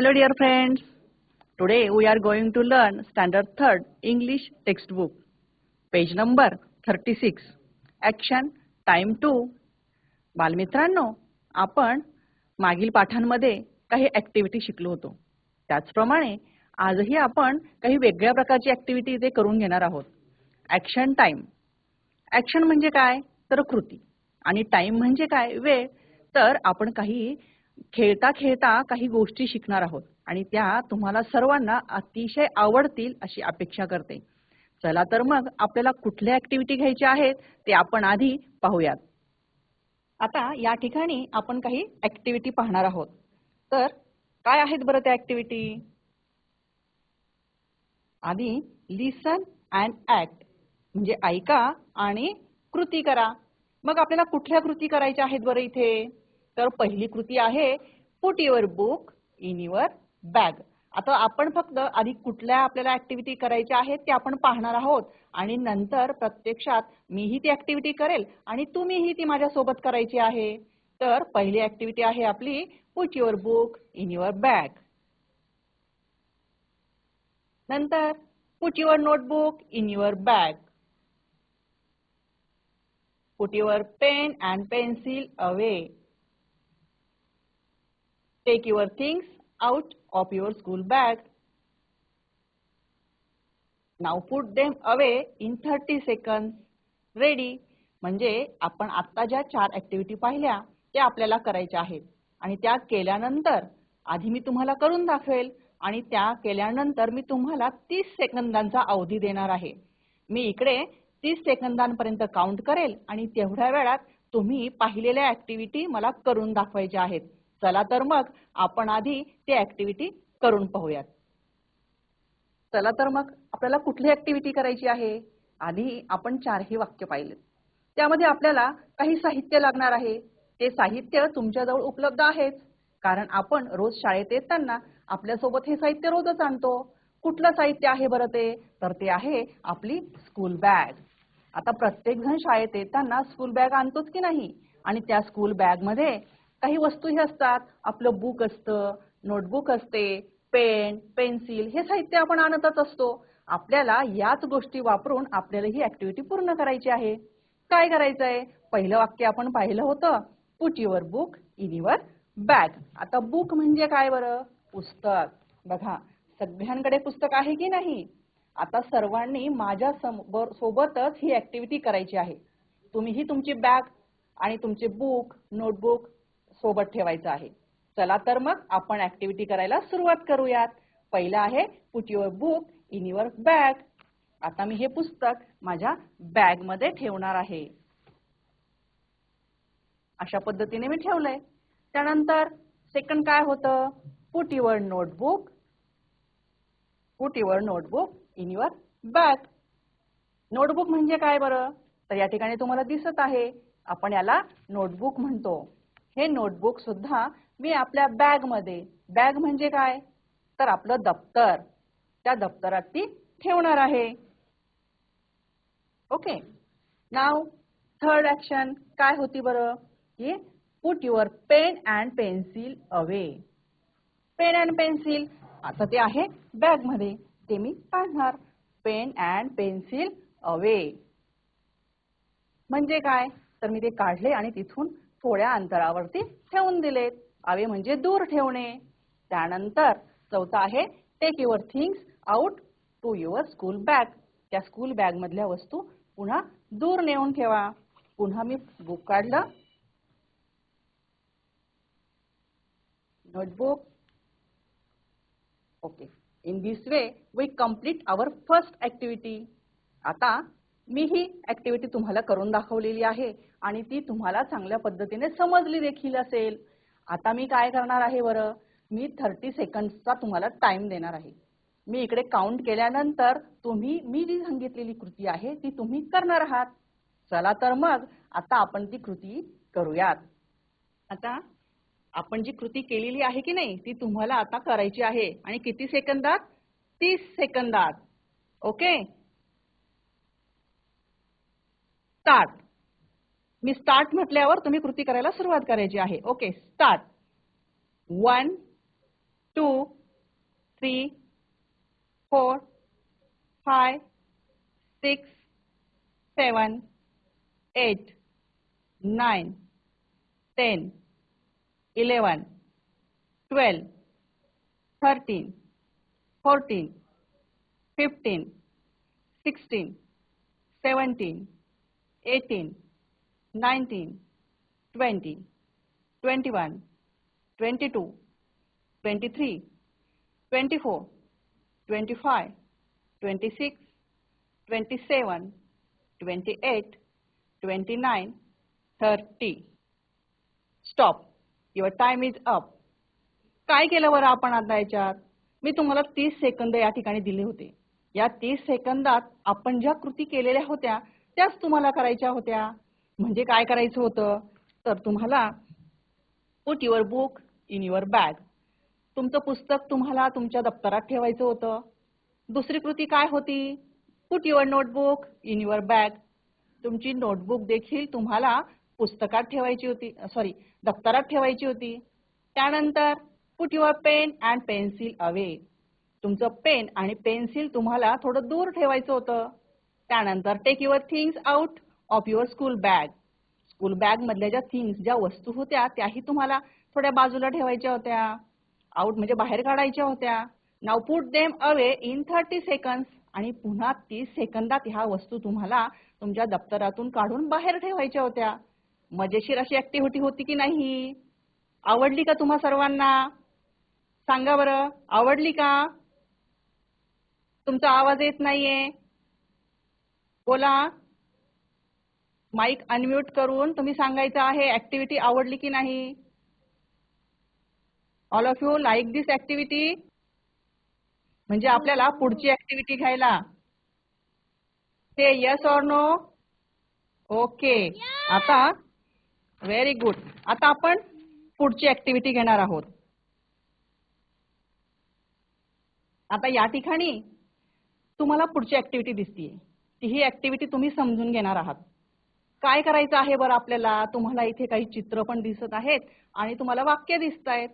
Hello dear friends. Today we are going to learn standard 3rd English textbook. Page number 36. Action time 2. बालमित्रांनो आपण मागील पाठांमध्ये काही activity शिकलो होतो त्याचप्रमाणे आजही आपण काही वेगळ्या प्रकारची ऍक्टिव्हिटी इथे करून घेणार आहोत ऍक्शन टाइम ऍक्शन म्हणजे काय तर कृती आणि टाइम म्हणजे काय वेळ तर आपण काही खेळता खेळता काही गोष्टी शिकणार आहोत आणि त्या तुम्हाला सर्वांना अतिशय आवडतील अशी अपेक्षा करते. चला तर मग आपल्याला कुठल्या ऍक्टिव्हिटी घ्यायच्या आहेत ते आपण आधी पाहूयात. आता या ठिकाणी आपण काही ऍक्टिव्हिटी पाहणार आहोत. तर काय आहेत बरं त्या ऍक्टिव्हिटी आधी लिसन अँड ऍक्ट म्हणजे ऐका आणि कृती करा. मग आपल्याला कुठल्या कृती करायच्या आहेत बरं इथे? तर पहिली कृती आहे put your book in your bag आता आपण फक्त आधी कुठल्या आपल्याला ऍक्टिव्हिटी करायच्या आहेत ते आपण पाहणार आहोत. आणि नंतर प्रत्यक्षात मीही ती ऍक्टिव्हिटी करेल आणि तुम्हीही ती माझ्यासोबत करायची आहे. तर पहिली ऍक्टिव्हिटी आहे आपली put your book in your bag नंतर put your notebook in your bag put your pen and pencil away take your things out of your school bag. Now put them away in 30 seconds. Ready? म्हणजे आपण आता ज्या चार activity पाहिल्या त्या आपल्याला करायच्या आहेत आणि त्या केल्यानंतर आधी मी तुम्हाला करून दाखवेल आणि त्या केल्यानंतर मी तुम्हाला तीस सेकंदांचा अवधी देणार आहे मी इकडे तीस सेकंदांपर्यंत काउंट करेल आणि तेवढ्या वेळात तुम्ही पाहिलेल्या ऍक्टिव्हिटी मला करून दाखवायच्या आहेत चला तर मग आपण आधी ती ऍक्टिव्हिटी करून पाहूयात. चला तर मग आपल्याला कुठली ऍक्टिव्हिटी करायची आहे? आधी आपण चारही वाक्य पाहिले त्यामध्ये आपल्याला काही साहित्य लागणार आहे. ते साहित्य तुमच्याजवळ उपलब्ध आहेच कारण आपण रोज शाळेत येताना आपल्यासोबत हे साहित्य रोजच आणतो. कुठलं साहित्य आहे बरं ते? तर ते आहे आपली स्कूल बॅग आता प्रत्येक जण शाळेत येताना स्कूल बॅग आणतोच की नाही? आणि त्या स्कूल बॅगमध्ये काही वस्तूही असतात. आपलं बुक असतं नोटबुक असते पेन पेन्सिल हे साहित्य आपण आणतच असतो. आपल्याला याच गोष्टी वापरून आपल्याला ही ऍक्टिव्हिटी पूर्ण करायची आहे. काय करायचं आहे पहिलं वाक्य आपण पाहिलं होतं. Put your book in your bag आता बुक म्हणजे काय बरं? पुस्तक. बघा सगळ्यांकडे पुस्तक आहे की नाही? आता सर्वांनी माझ्या सोबतच ही ऍक्टिव्हिटी करायची आहे. तुम्हीही तुमची बॅग आणि तुमचे बुक नोटबुक सोबत ठेवायचं आहे. चला तर मग आपण ऍक्टिव्हिटी करायला सुरुवात करूयात. पहिलं आहे put your book in your bag आता मी हे पुस्तक माझ्या बॅगमध्ये ठेवणार आहे. अशा पद्धतीने मी ठेवलंय. त्यानंतर सेकंड काय होतं? Put your notebook put your notebook in your bag notebook म्हणजे काय बरं? तर या ठिकाणी तुम्हाला दिसत आहे. आपण याला नोटबुक म्हणतो. हे नोटबुक सुद्धा मी आपल्या बॅगमध्ये. बॅग म्हणजे काय? तर आपलं दप्तर. त्या दप्तरात ती ठेवणार आहे. ओके नाव थर्ड ऍक्शन काय होती बरं? की put your pen and pencil away pen and pencil आता ते आहे बॅगमध्ये. ते मी काढणार. पेन अँड पेन्सिल अवे म्हणजे काय? तर मी ते काढले आणि तिथून थोड्या अंतरावरती ठेवून दिलेत आवे म्हणजे दूर ठेवणे. त्यानंतर चौथा आहे take your things out to your school bag त्या स्कूल बॅग मधल्या वस्तू पुन्हा दूर नेऊन ठेवा. पुन्हा मी बुक काढलं. Notebook okay in this way we complete our first activity आता मी ही ऍक्टिव्हिटी तुम्हाला करून दाखवलेली आहे आणि ती तुम्हाला चांगल्या पद्धतीने समजली देखील असेल. आता मी काय करणार आहे बरं? मी थर्टी सेकंड्सचा तुम्हाला टाइम देणार आहे. मी इकडे काउंट केल्यानंतर तुम्ही मी जी सांगितलेली कृती आहे ती तुम्ही करणार आहात. चला तर मग आता आपण ती कृती करूयात. आता आपण जी कृती केलेली आहे की नाही ती तुम्हाला आता करायची आहे. आणि किती सेकंदात? तीस सेकंदात. ओके? स्टार्ट मी स्टार्ट म्हटल्यावर तुम्ही कृती करायला सुरुवात करायची आहे. Okay start one two three four five six seven eight nine ten eleven twelve thirteen fourteen fifteen sixteen seventeen eighteen nineteen twenty twenty one twenty two twenty three twenty four twenty five twenty six twenty seven twenty eight twenty nine thirty stop your time is up काय केलं बरं आपण आता याच्यात? मी तुम्हाला तीस second या ठिकाणी दिले होते. या तीस सेकंदात आपण ज्या कृती केलेल्या होत्या त्याच तुम्हाला करायच्या होत्या. म्हणजे काय करायचं होतं? तर तुम्हाला put your book in your bag तुमचं पुस्तक तुम्हाला तुमच्या दप्तरात ठेवायचं होतं. दुसरी कृती काय होती? Put your notebook in your bag तुमची नोटबुक देखील तुम्हाला पुस्तकात ठेवायची होती. सॉरी दप्तरात ठेवायची होती. त्यानंतर put your pen and pencil away तुमचं पेन आणि पेन्सिल तुम्हाला थोडं दूर ठेवायचं होतं. त्यानंतर take your things out of your school bag school bag मधल्या ज्या थिंग्स ज्या वस्तू होत्या त्याही तुम्हाला थोड्या बाजूला ठेवायच्या होत्या. आउट म्हणजे बाहेर काढायच्या होत्या. Now put them away in thirty second आणि पुन्हा तीस सेकंदात ह्या वस्तू तुम्हाला तुमच्या दप्तरातून काढून बाहेर ठेवायच्या होत्या. मजेशीर अशी ऍक्टिव्हिटी होती की नाही? आवडली का तुम्हा सर्वांना? सांगा बरं आवडली का? तुमचा आवाज येत नाहीये. बोला. माईक अनम्यूट करून तुम्ही सांगायचं आहे ऍक्टिव्हिटी आवडली की नाही? All of you like this activity म्हणजे आपल्याला पुढची ऍक्टिव्हिटी घ्यायला. ते यस ऑर नो ओके आता व्हेरी गुड आता आपण पुढची ऍक्टिव्हिटी घेणार आहोत. आता या ठिकाणी तुम्हाला पुढची ऍक्टिव्हिटी दिसतीये. ही ऍक्टिव्हिटी तुम्ही समजून घेणार आहात. काय करायचं आहे बरं आपल्याला? तुम्हाला इथे काही चित्र पण दिसत आहेत आणि तुम्हाला वाक्य दिसत आहेत.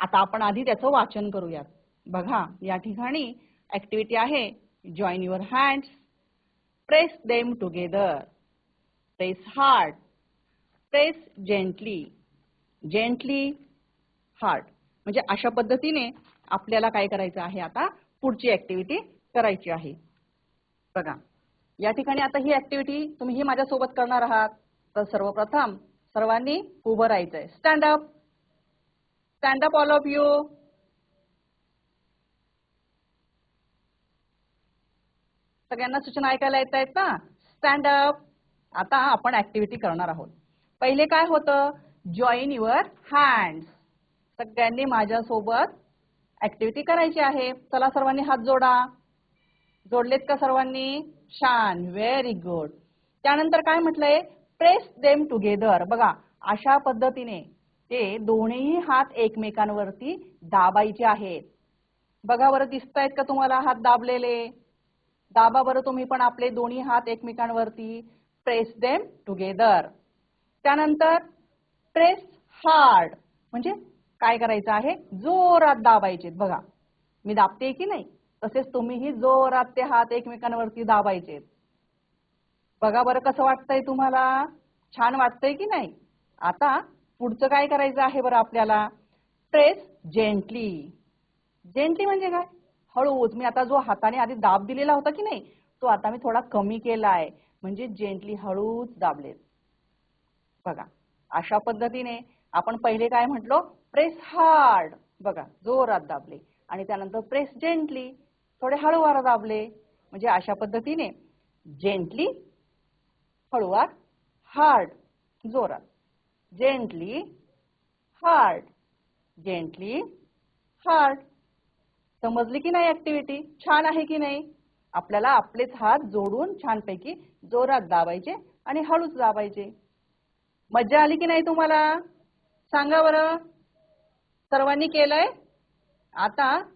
आता आपण आधी त्याचं वाचन करूयात. बघा या ठिकाणी ऍक्टिव्हिटी आहे. Join your hands press them together press hard press gently gently hard म्हणजे अशा पद्धतीने आपल्याला काय करायचं आहे आता? पुढची ऍक्टिव्हिटी करायची आहे. बघा. या ठिकाणी आता ही ऍक्टिव्हिटी तुम्ही ही माझ्यासोबत करणार आहात. तर सर्वप्रथम सर्वांनी उभं राहायचंय. Stand up stand up all of you सगळ्यांना सूचना ऐकायला येत आहेत ना? स्टँड अप आता आपण ऍक्टिव्हिटी करणार आहोत. पहिले काय होतं? जॉईन युअर हँड्स सगळ्यांनी माझ्यासोबत ऍक्टिव्हिटी करायची आहे. चला सर्वांनी हात जोडा. जोडलेत का सर्वांनी? छान व्हेरी गुड त्यानंतर काय म्हटलंय? प्रेस देम टुगेदर बघा अशा पद्धतीने ते दोन्ही हात एकमेकांवरती दाबायचे आहेत. बघा बरं दिसतायत का तुम्हाला हात दाबलेले? दाबा बरं तुम्ही पण आपले दोन्ही हात एकमेकांवरती. प्रेस देम टुगेदर त्यानंतर प्रेस हार्ड म्हणजे काय करायचं आहे? जोरात दाबायचे बघा मी दाबते की नाही? तसेच तुम्हीही जोरात ते हात एकमेकांवरती दाबायचे. बघा बरं कसं वाटतंय तुम्हाला? छान वाटतंय की नाही? आता पुढचं काय करायचं आहे बरं आपल्याला? प्रेस जेंटली जेंटली म्हणजे काय? हळूच. मी आता जो हाताने आधी दाब दिलेला होता की नाही तो आता मी थोडा कमी केला आहे म्हणजे जेंटली हळूच दाबले बघा अशा पद्धतीने आपण पहिले काय म्हटलो? प्रेस हार्ड बघा जोरात दाबले. आणि त्यानंतर प्रेस जेंटली थोडे हळूवार दाबले. म्हणजे अशा पद्धतीने जेंटली हळूवार हार्ड जोरात. जेंटली हार्ड जेंटली हार्ड समजली की नाही ऍक्टिव्हिटी छान आहे की नाही? आपल्याला आपलेच हात जोडून छानपैकी जोरात दाबायचे आणि हळूच दाबायचे. मज्जा आली की नाही तुम्हाला? सांगा बरं. सर्वांनी केलंय? आता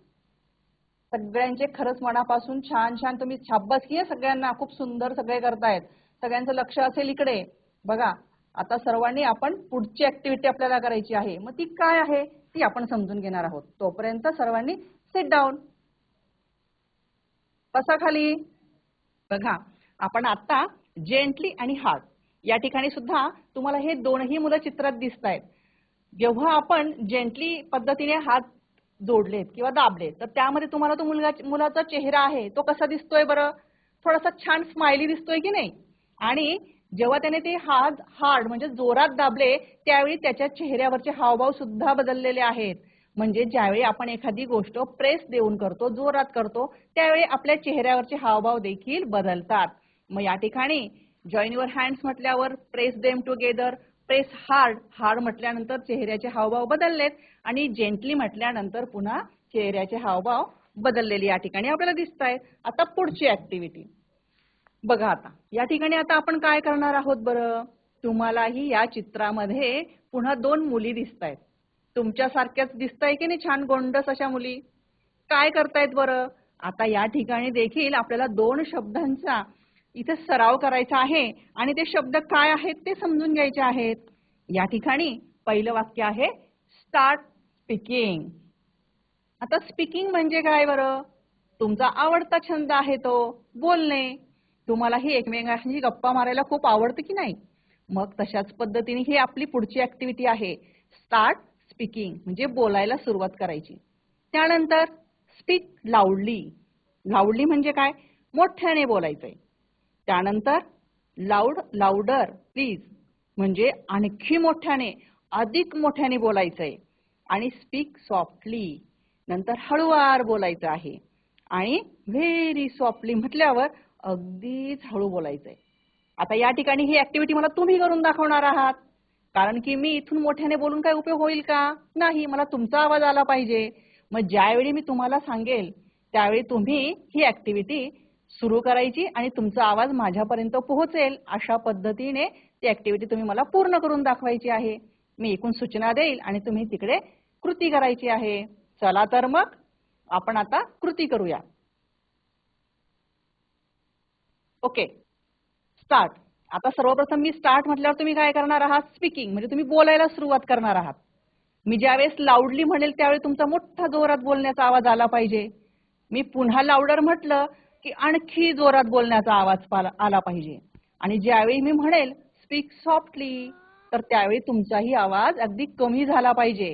सगळ्यांचे खरंच मनापासून छान छान तुम्ही शाब्बासकी आहे सगळ्यांना खूप सुंदर सगळे करतायत. सगळ्यांचं लक्ष असेल इकडे. बघा आता सर्वांनी आपण पुढची ऍक्टिव्हिटी आपल्याला करायची आहे. मग ती काय आहे? ती आपण समजून घेणार आहोत. तोपर्यंत सर्वांनी सिट डाऊन बसा खाली. बघा आपण आता जेंटली आणि हार्ड या ठिकाणी सुद्धा तुम्हाला हे दोनही मुलं चित्रात दिसत आहेत जेव्हा आपण जेंटली पद्धतीने हात जोडलेत किंवा दाबलेत. तर त्यामध्ये तुम्हाला तो मुलगा मुलाचा चेहरा आहे तो कसा दिसतोय बरं? थोडासा छान स्माइली दिसतोय की नाही? आणि जेव्हा त्याने ते हात हार्ड म्हणजे जोरात दाबले त्यावेळी त्याच्या चेहऱ्यावरचे हावभाव सुद्धा बदललेले आहेत. म्हणजे ज्यावेळी आपण एखादी गोष्ट प्रेस देऊन करतो जोरात करतो त्यावेळी आपल्या चेहऱ्यावरचे हावभाव देखील बदलतात. मग या ठिकाणी जॉईन युअर हँड्स म्हटल्यावर press them together press hard hard म्हटल्यानंतर चेहऱ्याचे हावभाव बदललेत आणि जेंटली म्हटल्यानंतर पुन्हा चेहऱ्याचे हावभाव बदललेले या ठिकाणी आपल्याला दिसत आहेत आता पुढची ऍक्टिव्हिटी बघा आता या ठिकाणी आता आपण काय करणार आहोत बरं? तुम्हालाही या चित्रामध्ये पुन्हा दोन मुली दिसत आहेत तुमच्यासारख्याच दिसताय की नाही छान गोंडस अशा मुली? काय करतायत बरं? आता या ठिकाणी देखील आपल्याला दोन शब्दांचा इथे सराव करायचा आहे आणि ते शब्द काय आहेत ते समजून घ्यायचे आहेत. या ठिकाणी पहिलं वाक्य आहे स्टार्ट स्पीकिंग आता स्पीकिंग म्हणजे काय बरं? तुमचा आवडता छंद आहे तो बोलणे. तुम्हाला ही एकमेकांशी गप्पा मारायला खूप आवडतं की नाही? मग तशाच पद्धतीने ही आपली पुढची ऍक्टिव्हिटी आहे स्टार्ट स्पीकिंग म्हणजे बोलायला सुरुवात करायची. त्यानंतर स्पीक लाऊडली लाऊडली म्हणजे काय? मोठ्याने बोलायचंय. त्यानंतर लाऊड लाऊडर प्लीज म्हणजे आणखी मोठ्याने अधिक मोठ्याने बोलायचंय. आणि स्पीक सॉफ्टली नंतर हळूवार बोलायचं आहे. आणि व्हेरी सॉफ्टली म्हटल्यावर अगदीच हळू बोलायचंय. आता या ठिकाणी ही ऍक्टिव्हिटी मला तुम्ही करून दाखवणार आहात. कारण की मी इथून मोठ्याने बोलून काय उपयोग होईल का? नाही मला तुमचा आवाज आला पाहिजे. मग ज्यावेळी मी तुम्हाला सांगेल त्यावेळी तुम्ही ही ऍक्टिव्हिटी सुरू करायची आणि तुमचा आवाज माझ्यापर्यंत पोहोचेल अशा पद्धतीने ती ऍक्टिव्हिटी तुम्ही मला पूर्ण करून दाखवायची आहे. मी एकूण सूचना देईल आणि तुम्ही तिकडे कृती करायची आहे. चला तर मग आपण आता कृती करूया. ओके. स्टार्ट. आता सर्वप्रथम मी स्टार्ट म्हटल्यावर तुम्ही काय करणार आहात? स्पीकिंग म्हणजे तुम्ही बोलायला सुरुवात करणार आहात. मी ज्यावेळेस लाऊडली म्हणेल त्यावेळी तुमचा मोठा जोरात बोलण्याचा आवाज आला पाहिजे. मी पुन्हा लाऊडर म्हटलं की आणखी जोरात बोलण्याचा आवाज आला पाहिजे. आणि ज्यावेळी मी म्हणेल स्पीक सॉफ्टली तर त्यावेळी तुमचाही आवाज अगदी कमी झाला पाहिजे.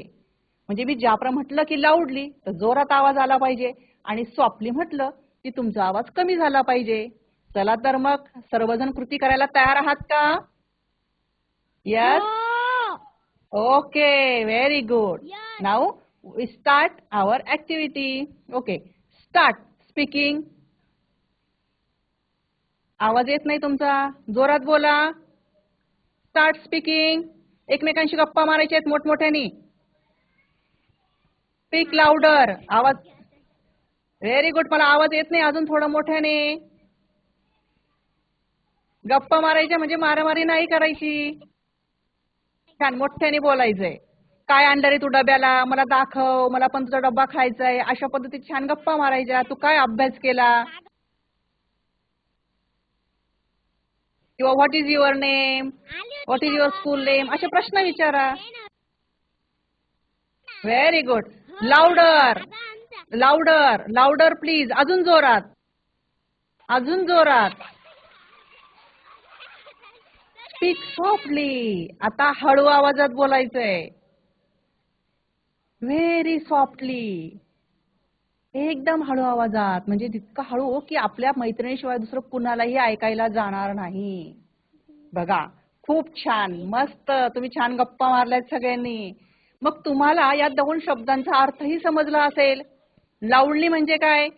म्हणजे मी ज्याप्रमाणे म्हटलं की लाऊडली तर जोरात आवाज आला पाहिजे. आणि सॉफ्टली म्हटलं की तुमचा आवाज कमी झाला पाहिजे. चला तर मग सर्वजण कृती करायला तयार आहात का? Yes okay very good now we start our activity okay start speaking आवाज येत नाही तुमचा? जोरात बोला. स्टार्ट स्पीकिंग एकमेकांशी गप्पा मारायचे आहेत मोठमोठ्यानी. स्पीक लाऊडर आवाज व्हेरी गुड मला आवाज येत नाही अजून थोडं मोठ्याने. गप्पा मारायच्या म्हणजे मारामारी नाही करायची. छान मोठ्याने बोलायचंय. काय आणलं रे तू डब्याला? मला दाखव. मला पण तुझा डब्बा खायचा आहे अशा पद्धतीत छान गप्पा मारायच्या. तू काय अभ्यास केला? किंवा what is your name what is your school name असे प्रश्न विचारा. Very good louder louder louder please अजून जोरात. अजून जोरात. स्पीक सॉफ्टली आता हळू आवाजात बोलायचंय. व्हेरी सॉफ्टली एकदम हळू आवाजात. म्हणजे तितका हळू हो की आपल्या मैत्रिणीशिवाय दुसरं कुणालाही ऐकायला जाणार नाही. बघा खूप छान मस्त. तुम्ही छान गप्पा मारल्यात सगळ्यांनी. मग तुम्हाला या दोन शब्दांचा अर्थही समजला असेल. लावडली म्हणजे काय?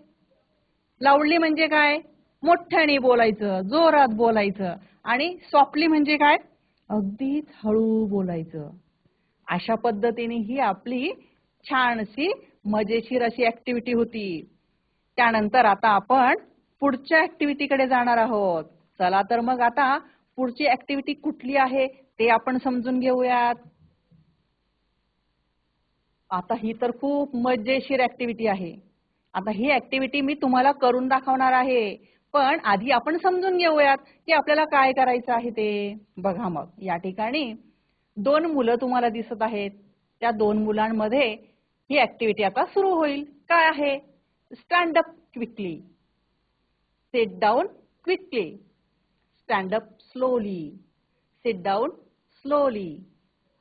लावडली म्हणजे काय? मोठ्याने बोलायचं जोरात बोलायचं. आणि सॉफ्टली म्हणजे काय? अगदीच हळू बोलायचं. अशा पद्धतीने ही आपली छानशी मजेशीर अशी ऍक्टिव्हिटी होती. त्यानंतर आता आपण पुढच्या ऍक्टिव्हिटीकडे जाणार आहोत. चला तर मग आता पुढची ऍक्टिव्हिटी कुठली आहे ते आपण समजून घेऊयात. आता ही तर खूप मजेशीर ऍक्टिव्हिटी आहे. आता ही ऍक्टिव्हिटी मी तुम्हाला करून दाखवणार आहे. पण आधी आपण समजून घेऊयात की आपल्याला काय करायचं आहे ते. बघा मग या ठिकाणी दोन मुलं तुम्हाला दिसत आहेत. त्या दोन मुलांमध्ये ही ऍक्टिव्हिटी आता सुरू होईल. काय आहे? Stand up quickly sit down quickly stand up slowly sit down slowly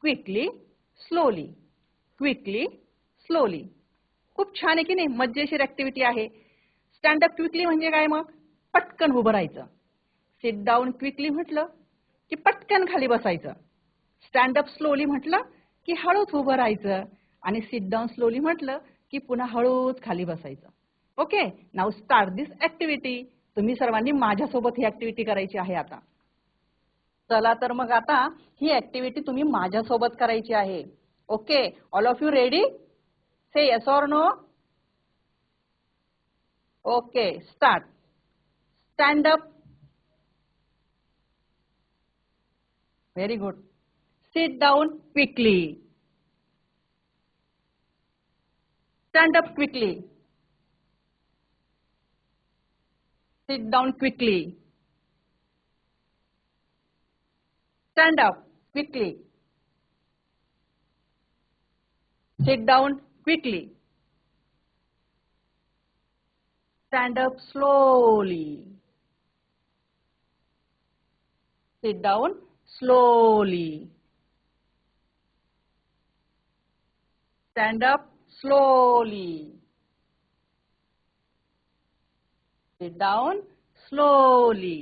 quickly slowly quickly slowly खूप छान आहे की नाही? मज्जेशीर ऍक्टिव्हिटी आहे. स्टँड अप क्विकली म्हणजे काय मग? पटकन उभं राहायचं. सिट डाऊन क्विकली म्हटलं की पटकन खाली बसायचं. स्टँड अप स्लोली म्हटलं की हळूच उभं राहायचं. आणि सिट डाऊन स्लोली म्हटलं की पुन्हा हळूच खाली बसायचं. Okay now start this activity तुम्ही सर्वांनी माझ्यासोबत ही ऍक्टिव्हिटी करायची आहे आता. चला तर मग आता ही ऍक्टिव्हिटी तुम्ही माझ्यासोबत करायची आहे. Okay all of you ready say yes or no okay start stand up very good sit down quickly stand up quickly. Sit down quickly. Stand up quickly. Sit down quickly. Stand up slowly. Sit down slowly. Stand up slowly. Sit down slowly.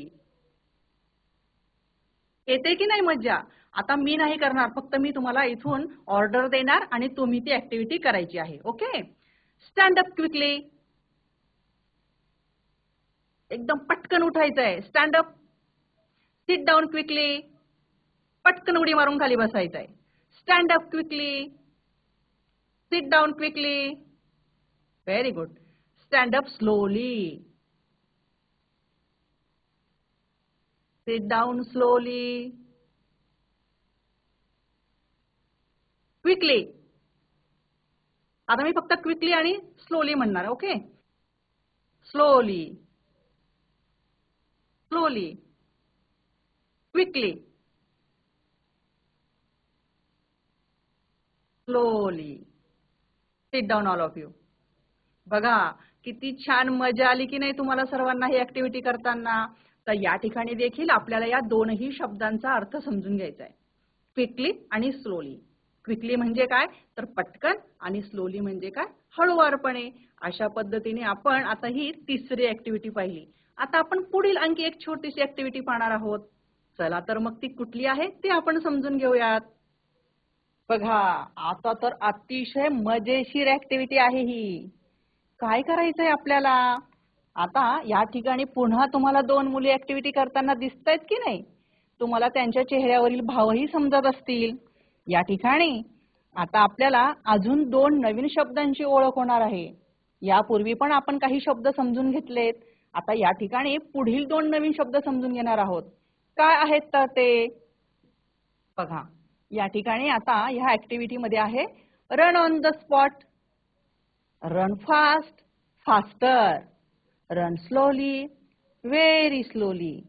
येते की नाही मज्जा? आता मी नाही करणार फक्त मी तुम्हाला इथून ऑर्डर देणार आणि तुम्ही ती ऍक्टिव्हिटी करायची आहे ओके स्टँड अप क्विकली एकदम पटकन उठायचं आहे stand up sit down quickly पटकन उडी मारून खाली बसायचं आहे stand up quickly Sit down quickly. Very good. Stand up slowly. Sit down slowly. Quickly. आता मी फक्त क्विकली आणि स्लोली म्हणणार okay slowly slowly quickly slowly sit down all of you बघा किती छान मजा आली की नाही तुम्हाला सर्वांना ही ऍक्टिव्हिटी करताना? तर या ठिकाणी देखील आपल्याला या दोनही शब्दांचा अर्थ समजून घ्यायचा आहे. क्विकली आणि स्लोली क्विकली म्हणजे काय? तर पटकन आणि स्लोली म्हणजे काय? हळूवारपणे. अशा पद्धतीने आपण आता ही तिसरी ऍक्टिव्हिटी पाहिली. आता आपण पुढील आणखी एक छोटीशी ऍक्टिव्हिटी पाहणार आहोत. चला तर मग ती कुठली आहे ते आपण समजून घेऊयात. बघा आता तर अतिशय मजेशीर ऍक्टिव्हिटी आहे ही. काय करायचंय आपल्याला? आता या ठिकाणी पुन्हा तुम्हाला दोन मुली ऍक्टिव्हिटी करताना दिसत आहेत की नाही? तुम्हाला त्यांच्या चेहऱ्यावरील भावही समजत असतील. या ठिकाणी आता आपल्याला अजून दोन नवीन शब्दांची ओळख होणार आहे. यापूर्वी पण आपण काही शब्द समजून घेतलेत. आता या ठिकाणी पुढील दोन नवीन शब्द समजून घेणार आहोत. काय आहेत तर ते? बघा. या ठिकाणी आता ह्या ऍक्टिव्हिटी मध्ये आहे. Run on the spot run fast faster run slowly very slowly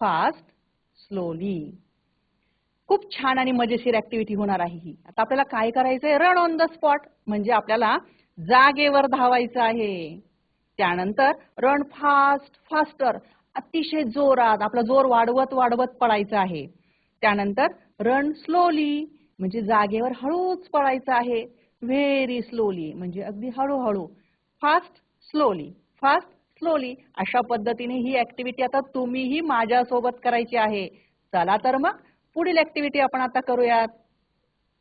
fast slowly खूप छान आणि मजेशीर ऍक्टिव्हिटी होणार आहे ही. आता आपल्याला काय करायचंय? रन ऑन द स्पॉट म्हणजे आपल्याला जागेवर धावायचं आहे. त्यानंतर रन फास्ट फास्टर अतिशय जोरात आपला जोर वाढवत वाढवत पडायचं आहे. त्यानंतर रन स्लोली म्हणजे जागेवर हळूच पळायचं आहे. व्हेरी स्लोली म्हणजे अगदी हळूहळू. फास्ट स्लोली फास्ट स्लोली अशा पद्धतीने ही ऍक्टिव्हिटी आता तुम्हीही माझ्यासोबत करायची आहे. चला तर मग पुढील ऍक्टिव्हिटी आपण आता करूयात.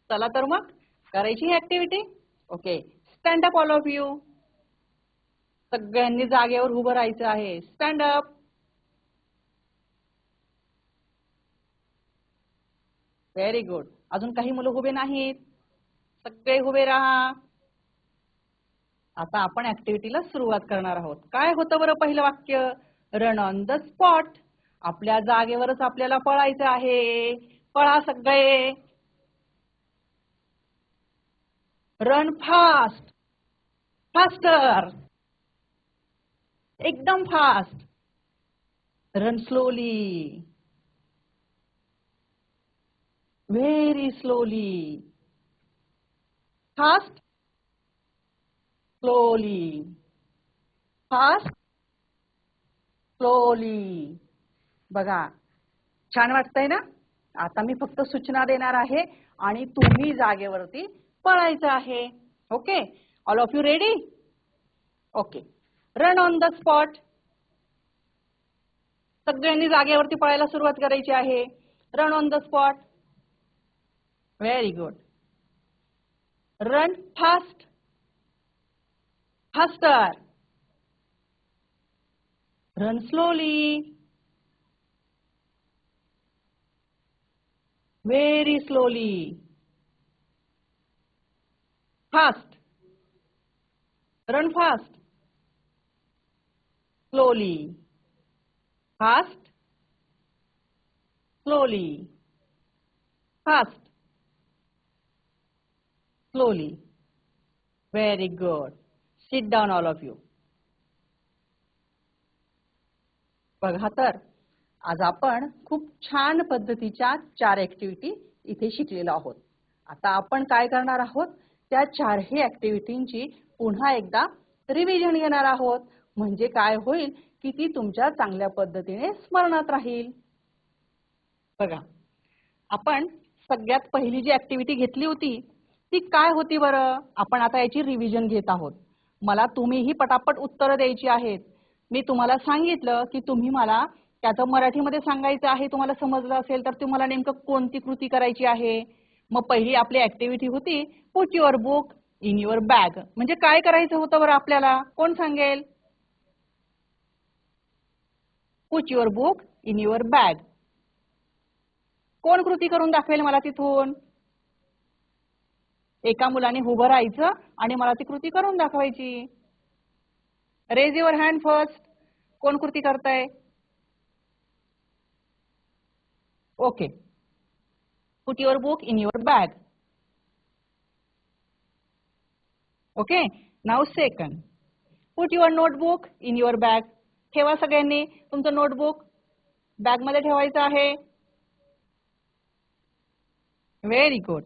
चला तर मग करायची ही activity okay stand up all of you सगळ्यांनी जागेवर उभं राहायचं आहे. स्टँड अप व्हेरी गुड अजून काही मुलं उभे नाहीत. सगळे उभे राहा. आता आपण ऍक्टिव्हिटीला सुरुवात करणार आहोत. काय होतं बरं पहिलं वाक्य? रन ऑन द स्पॉट आपल्या जागेवरच आपल्याला पळायचं आहे. पळा सगळे. रन फास्ट फास्टर एकदम fast run slowly very slowly. Fast slowly fast slowly बघा छान वाटतंय ना? आता मी फक्त सूचना देणार आहे आणि तुम्ही जागेवरती पळायचं आहे. Okay? All of you ready okay. Run on the spot सगळ्यांनी जागेवरती पळायला सुरुवात करायची आहे. Run on the spot Very good. Run fast. Faster. Run slowly. Very slowly. Fast. Run fast. Slowly. Fast. Slowly. Fast. Slowly. Very good. Sit down all of you. बघा तर आज आपण खूप छान पद्धतीच्या चार ऍक्टिव्हिटी इथे शिकलेलो आहोत. आता आपण काय करणार आहोत? त्या चारही ऍक्टिव्हिटींची पुन्हा एकदा रिव्हिजन घेणार आहोत. म्हणजे काय होईल? की ती तुमच्या चांगल्या पद्धतीने स्मरणात राहील. बघा आपण सगळ्यात पहिली जी ऍक्टिव्हिटी घेतली होती ती काय होती बरं? आपण आता याची रिव्हिजन घेत आहोत. मला तुम्हीही पटापट उत्तरं द्यायची आहेत. मी तुम्हाला सांगितलं की तुम्ही मला त्याचं मराठीमध्ये सांगायचं आहे तुम्हाला समजलं असेल तर तुम्हाला नेमकं कोणती कृती करायची आहे? मग पहिली आपली ऍक्टिव्हिटी होती put your book in your bag म्हणजे काय करायचं होतं बरं आपल्याला? कोण सांगेल? Put your book in your bag कोण कृती करून दाखवेल मला तिथून? एका मुलाने उभं राहायचं आणि मला ती कृती करून दाखवायची. रेज युअर हँड फर्स्ट कोण कृती करताय? Okay put your book in your bag okay now second put your notebook in your bag ठेवा सगळ्यांनी. तुमचं नोटबुक बॅगमध्ये ठेवायचं आहे. Very good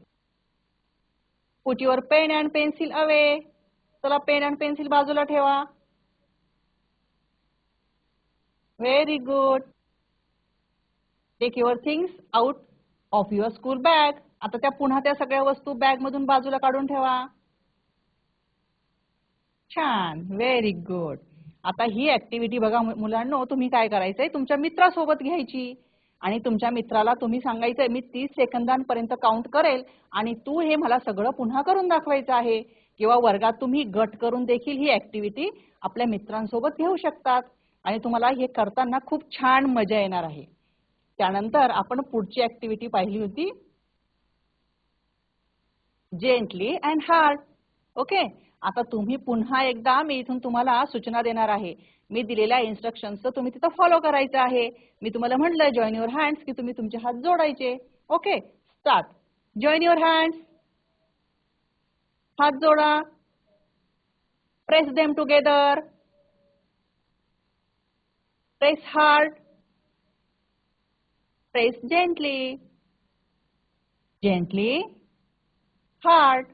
put your pen and pencil away चला पेन अँड पेन्सिल बाजूला ठेवा. Very good take your things out of your school bag आता त्या पुन्हा त्या सगळ्या वस्तू बॅग मधून बाजूला काढून ठेवा. छान. व्हेरी गुड आता ही ऍक्टिव्हिटी बघा मुलांना मुलांनो तुम्ही काय करायचंय? तुमच्या मित्रासोबत घ्यायची. आणि तुमच्या मित्राला तुम्ही सांगायचंय मी तीस सेकंदांपर्यंत काउंट करेल आणि तू हे मला सगळं पुन्हा करून दाखवायचं आहे. किंवा वर्गात तुम्ही गट करून देखील ही ऍक्टिव्हिटी आपल्या मित्रांसोबत घेऊ शकतात. आणि तुम्हाला हे करताना खूप छान मजा येणार आहे. त्यानंतर आपण पुढची ऍक्टिव्हिटी पाहिली होती. जेंटली अँड हार्ड ओके आता तुम्ही पुन्हा एकदा मी इथून तुम्हाला सूचना देणार आहे. मी दिलेल्या इन्स्ट्रक्शनचं तुम्ही तिथं फॉलो करायचं आहे. मी तुम्हाला म्हटलं जॉईन युअर हँड्स की तुम्ही तुमचे हात जोडायचे. Okay start join your hands हात जोडा. Press them together press hard press gently gently hard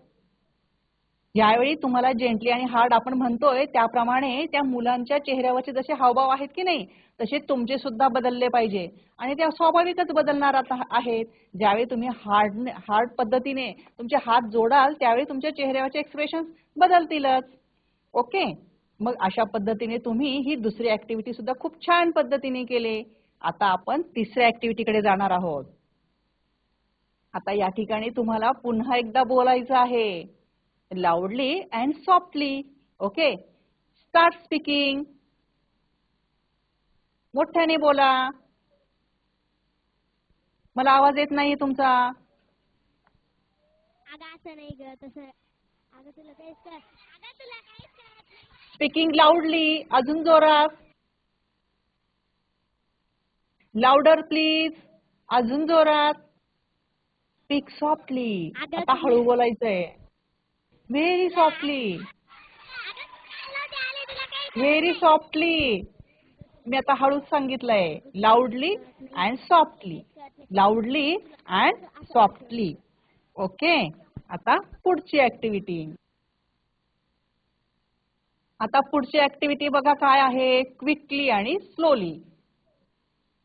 ज्यावेळी तुम्हाला जेंटली आणि हार्ड आपण म्हणतोय त्याप्रमाणे त्या मुलांच्या चेहऱ्यावरचे जसे हावभाव आहेत की नाही तसे तुमचे सुद्धा बदलले पाहिजे. आणि त्या स्वाभाविकच बदलणार आहेत. ज्यावेळी तुम्ही हार्ड हार्ड पद्धतीने तुमचे हात जोडाल त्यावेळी तुमच्या चेहऱ्यावरचे एक्सप्रेशन बदलतीलच. ओके मग अशा पद्धतीने तुम्ही ही दुसरी ऍक्टिव्हिटी सुद्धा खूप छान पद्धतीने केले. आता आपण तिसऱ्या ऍक्टिव्हिटीकडे जाणार आहोत. आता या ठिकाणी तुम्हाला पुन्हा एकदा बोलायचं आहे. Loudly and softly okay start speaking मोठ्याने बोला. मला आवाज येत नाही तुमचा स्पीकिंग लाऊडली अजून जोरात. लाऊडर प्लीज अजून जोरात. स्पीक सॉफ्टली आता हळू बोलायचंय. व्हेरी सॉफ्टली व्हेरी सॉफ्टली मी आता हळूच सांगितलंय. Loudly and softly loudly and softly okay आता पुढची ऍक्टिव्हिटी आता पुढची ऍक्टिव्हिटी बघा काय आहे. क्विकली आणि स्लोली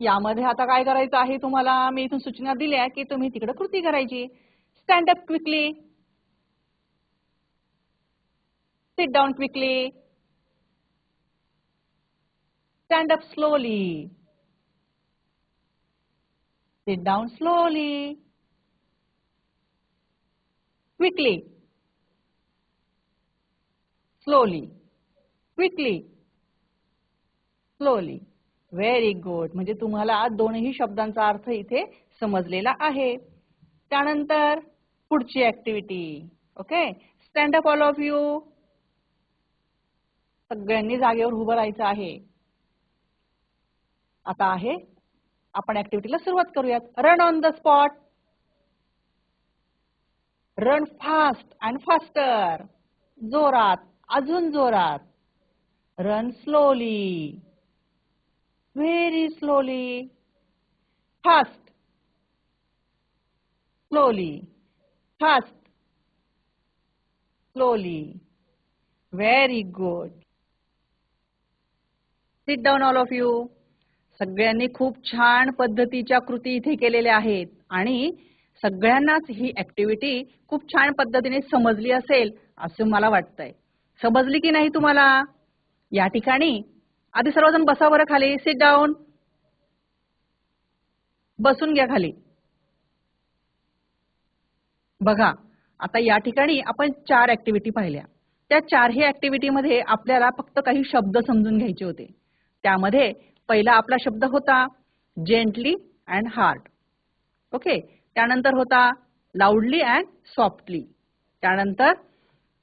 यामध्ये आता काय करायचं आहे तुम्हाला? मी इथून सूचना दिल्या की तुम्ही तिकडे कृती करायची. Stand up quickly Sit down quickly. Stand up slowly Sit down slowly quickly slowly quickly slowly very good म्हणजे तुम्हाला दोनही शब्दांचा अर्थ इथे समजलेला आहे. त्यानंतर पुढची activity okay stand up all of you सगळ्यांनी जागेवर उभं राहायचं आहे. आता आहे आपण ऍक्टिव्हिटीला सुरुवात करूयात. Run on the spot run fast and faster जोरात अजून जोरात. Run slowly very slowly fast slowly fast slowly very good sit down all of you सगळ्यांनी खूप छान पद्धतीच्या कृती इथे केलेल्या आहेत. आणि सगळ्यांनाच ही ऍक्टिव्हिटी खूप छान पद्धतीने समजली असेल असं मला वाटतंय. समजली की नाही तुम्हाला? या ठिकाणी? आधी सर्वजण बसा बरं खाली. सिट डाऊन बसून घ्या खाली. बघा आता या ठिकाणी आपण चार ऍक्टिव्हिटी पाहिल्या. त्या चारही ऍक्टिव्हिटी मध्ये आपल्याला फक्त काही शब्द समजून घ्यायचे होते. त्यामध्ये पहिला आपला शब्द होता जेंटली अँड हार्ड ओके त्यानंतर होता लाऊडली अँड सॉफ्टली त्यानंतर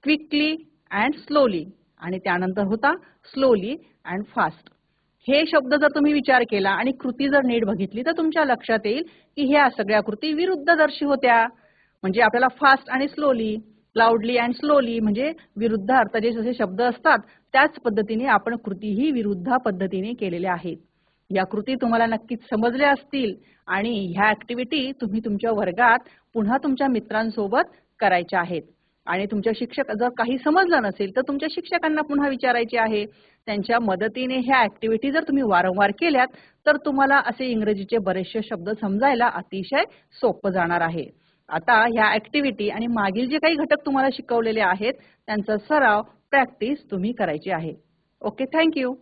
क्विकली अँड स्लोली आणि त्यानंतर होता स्लोली अँड फास्ट हे शब्द जर तुम्ही विचार केला आणि कृती जर नीट बघितली तर तुमच्या लक्षात येईल की ह्या सगळ्या कृती विरुद्धदर्शी होत्या. म्हणजे आपल्याला फास्ट आणि स्लोली लाऊडली अँड स्लोली म्हणजे विरुद्ध अर्थाचे जसे शब्द असतात त्याच पद्धतीने आपण कृतीही विरुद्ध पद्धतीने केलेल्या आहेत. या कृती तुम्हाला नक्कीच समजल्या असतील आणि ह्या ऍक्टिव्हिटी तुम्ही तुमच्या वर्गात पुन्हा तुमच्या मित्रांसोबत करायच्या आहेत. आणि तुमच्या शिक्षक जर काही समजलं नसेल तर तुमच्या शिक्षकांना पुन्हा विचारायचे आहे. त्यांच्या मदतीने ह्या ऍक्टिव्हिटी जर तुम्ही वारंवार केल्यात तर तुम्हाला असे इंग्रजीचे बरेचसे शब्द समजायला अतिशय सोपं जाणार आहे. आता ह्या ऍक्टिव्हिटी आणि मागील जे काही घटक तुम्हाला शिकवलेले आहेत त्यांचा सराव प्रॅक्टिस तुम्ही करायची आहे. Okay thank you